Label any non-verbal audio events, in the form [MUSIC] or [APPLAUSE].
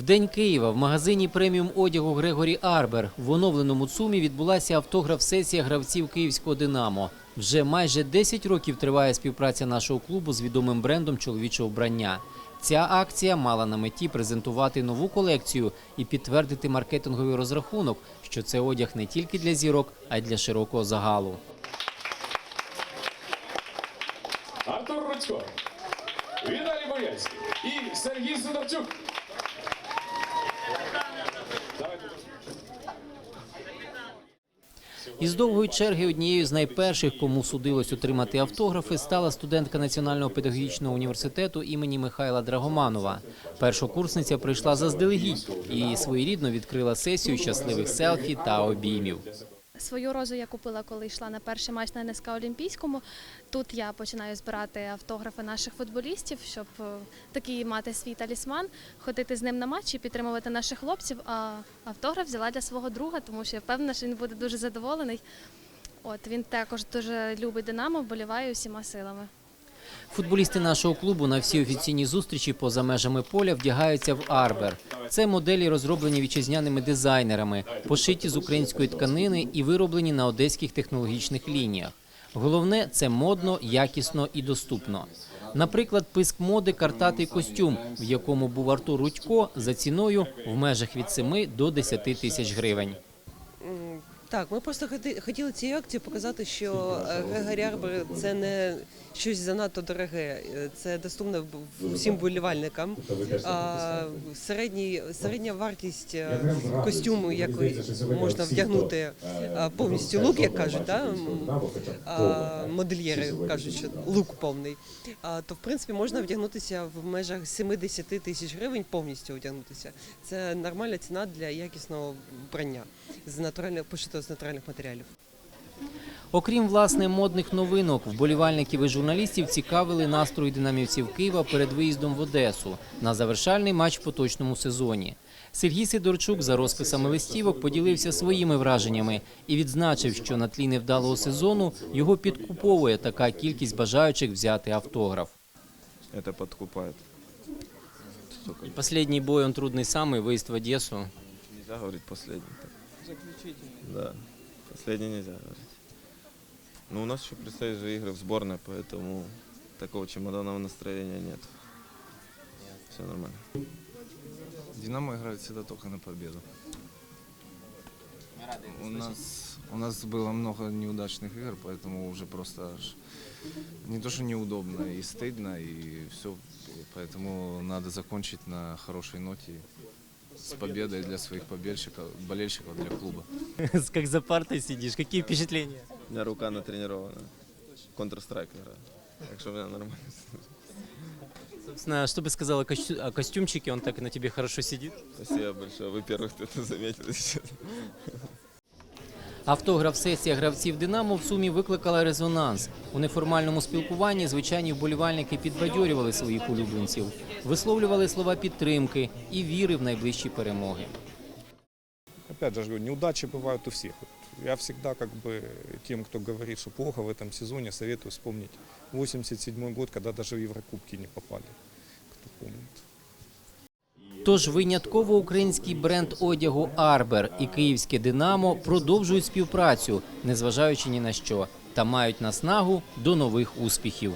В день Києва в магазині преміум одягу Грегорі Арбер в оновленому ЦУМі відбулася автограф-сесія гравців київського Динамо. Вже майже 10 років триває співпраця нашого клубу з відомим брендом чоловічого вбрання. Ця акція мала на меті презентувати нову колекцію і підтвердити маркетинговий розрахунок, що це одяг не тільки для зірок, а й для широкого загалу. Артур Рудько, Віталій Боярський і Сергій Сидорчук. Із довгої черги однією з найперших, кому судилось отримати автографи, стала студентка Національного педагогічного університету імені Михайла Драгоманова. Першокурсниця прийшла заздалегідь і своєрідно відкрила сесію щасливих селфі та обіймів. Свою розу я купила, коли йшла на перший матч на НСК Олімпійському. Тут я починаю збирати автографи наших футболістів, щоб е, такий мати свій талісман, ходити з ним на матчі, підтримувати наших хлопців. А автограф взяла для свого друга, тому що я впевнена, що він буде дуже задоволений. От він також дуже любить Динамо, вболіває усіма силами. Футболісти нашого клубу на всі офіційні зустрічі поза межами поля вдягаються в арбер. Це моделі, розроблені вітчизняними дизайнерами, пошиті з української тканини і вироблені на одеських технологічних лініях. Головне це модно, якісно і доступно. Наприклад, писк моди картатий костюм, в якому був Артур Рудько, за ціною в межах від 7 до 10 тисяч гривень. Так, ми просто хотіли цією акцією показати, що е, Арбер це не щось занадто дороге, е, це доступно всім болівальникам. А, середній, середня вартість е, костюму, який можна вдягнути е, повністю лук, як кажуть, да? модельєри кажуть, що лук повний, то в принципі можна вдягнутися в межах 70 тисяч гривень, повністю вдягнутися. Це нормальна ціна для якісного вбрання з натуральних пошитого з натуральних матеріалів. Окрім власне модних новинок, вболівальників і журналістів цікавили настрої динамівців Києва перед виїздом в Одесу на завершальний матч в поточному сезоні. Сергій Сидорчук за розписами листівок поділився своїми враженнями і відзначив, що на тлі невдалого сезону його підкуповує така кількість бажаючих взяти автограф. это подкупает. Столько. Останній бой он трудний самий виїзд в Одесу. Нельзя говорить последний. Да, последний нельзя говорить. Но у нас еще предстоят же игры в сборной, поэтому такого чемоданного настроения нет. Все нормально. Динамо играет всегда только на победу. У нас, у нас было много неудачных игр, поэтому уже просто аж не то, что неудобно, и стыдно, и все. Поэтому надо закончить на хорошей ноте с победой для своих побельщиков, болельщиков, для клуба. [LAUGHS] Як за партой сидиш, які впечатлення? У меня рука натренирована. Counter-Strike. Так что у меня нормально. Собственно, що би сказала костю- о костюмчике, он так на тебе хорошо сидит? Спасибо большое. Вы первых кто-то заметил сейчас. Автограф-сесія гравців Динамо в сумі викликала резонанс. У неформальному спілкуванні звичайні вболівальники підбадьорювали своїх улюбленців, висловлювали слова підтримки і віри в найближчі перемоги. Опять же, говорю, неудачи бывают у всех. Вот Я всегда как бы тем, кто говорит, что плохо в этом сезоне, советую вспомнить 87 год, когда даже в Еврокубки не попали. Кто помнит. Тож винятково український бренд одягу Арбер і київське Динамо продовжують співпрацю, незважаючи ні на що, та мають наснагу до нових успіхів.